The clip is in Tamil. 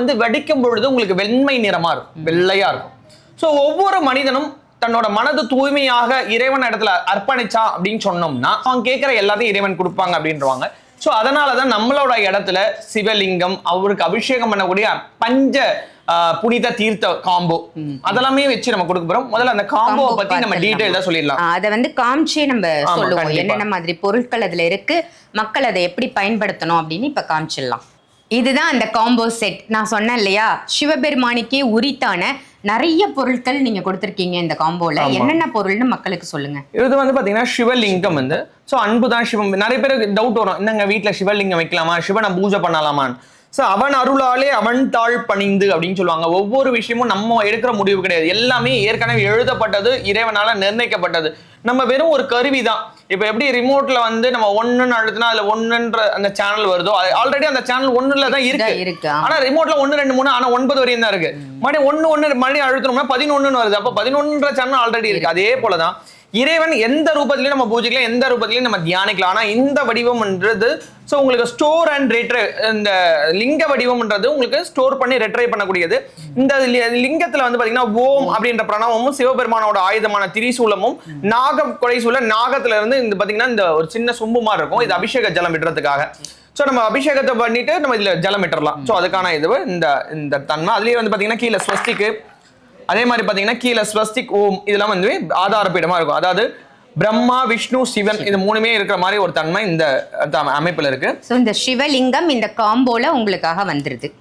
வந்து வெடிக்கும் பொழுது உங்களுக்கு வெண்மை நிறமா இருக்கும். வெள்ளையா இருக்கும். ஸோ ஒவ்வொரு மனிதனும் தன்னோட மனது தூய்மையாக இறைவன் இடத்துல அர்ப்பணிச்சா அப்படின்னு சொன்னோம்னா அவன் கேட்குற எல்லாத்தையும் இறைவன் கொடுப்பாங்க அப்படின்றவாங்க. ஸோ அதனால தான் நம்மளோட இடத்துல சிவலிங்கம் அவருக்கு அபிஷேகம் பண்ணக்கூடிய பஞ்ச புனித தீர்த்த காம்போ அதெல்லாமே வச்சு நம்ம கொடுக்க போறோம். முதல்ல அந்த Combo பத்தி நம்ம. டீட்டெயிலாக சொல்லிடலாம். அதை வந்து காமிச்சே நம்ம சொல்லுவோம். என்னென்ன மாதிரி பொருட்கள் அதுல இருக்கு மக்கள் அதை எப்படி பயன்படுத்தணும் அப்படின்னு இப்ப காமிச்சிடலாம். இதுதான் அந்த காம்போ செட் நான் சொன்னேன் இல்லையா? சிவபெருமானிக்கே உரித்தான நிறைய பொருட்கள் நீங்க கொடுத்துருக்கீங்க இந்த காம்போல. என்னென்ன பொருள்னு மக்களுக்கு சொல்லுங்க. இது வந்து பாத்தீங்கன்னா சிவலிங்கம் வந்து. ஸோ அன்பு தான் சிவம். நிறைய பேருக்கு டவுட் வரும். என்னங்க வீட்டில் சிவலிங்கம் வைக்கலாமா? சிவனை பூஜை பண்ணலாமான்னு. ஸோ அவன் அருளாலே அவன் தாழ் பணிந்து அப்படின்னு சொல்லுவாங்க. ஒவ்வொரு விஷயமும் நம்ம எடுக்கிற முடிவு கிடையாது. எல்லாமே ஏற்கனவே எழுதப்பட்டது இறைவனால நிர்ணயிக்கப்பட்டது. நம்ம வெறும் ஒரு கருவி தான் இப்போ எப்படி ரிமோட்ல வந்து நம்ம ஒன்றுன்னு அழுத்தினா அதுல ஒன்றுன்ற அந்த சேனல் வருதோ? ஆல்ரெடி அந்த சேனல் ஒன்றுல தான் இருக்கு. ஆனா ரிமோட்ல ஒன்னு ரெண்டு மூணு ஆனா ஒன்பது வரையும் தான் இருக்கு. மறுபடியும் ஒன்னு ஒன்னு மறுபடியும் அழுத்தணும்னா பதினொன்னு வருது. அப்ப பதினொன்ற சேனல் ஆல்ரெடி இருக்கு. அதே போலதான். இறைவன் எந்த ரூபத்திலையும் நம்ம பூஜைக்கலாம் எந்த ரூபத்திலையும் நம்ம தியானிக்கலாம் ஆனால் இந்த வடிவம்ன்றது ஸோ உங்களுக்கு ஸ்டோர் அண்ட் ரெட்ரை இந்த லிங்க வடிவம்ன்றது உங்களுக்கு ஸ்டோர் பண்ணி ரெட்ரை பண்ணக்கூடியது. இந்த லி- வந்து பார்த்தீங்கன்னா ஓம் அப்படின்ற பிரணவமும் சிவபெருமானோட ஆயுதமான திரிசூலமும் நாக கொடைசூல நாகத்துல இருந்து இந்த பார்த்தீங்கன்னா இந்த ஒரு சின்ன சும்பு மாதிரி இருக்கும். இது அபிஷேக ஜலம் விடுறதுக்காக. ஸோ நம்ம அபிஷேகத்தை பண்ணிட்டு நம்ம இதில் ஜலம் விட்டுறலாம். ஸோ அதுக்கான இது இந்த இந்த தன்மை. அதுலேயே வந்து பார்த்தீங்கன்னா கீழே ஸ்வஸ்திக்கு அதே மாதிரி பார்த்தீங்கன்னா கீழே ஸ்வஸ்திக் ஓம் இதெல்லாம் வந்து ஆதாரப்பீடமா இருக்கும். அதாவது பிரம்மா விஷ்ணு சிவன் இது மூணுமே இருக்கிற மாதிரி ஒரு தன்மை இந்த த- இருக்கு. ஸோ இந்த சிவலிங்கம் இந்த காம்போல உங்களுக்காக வந்துருது.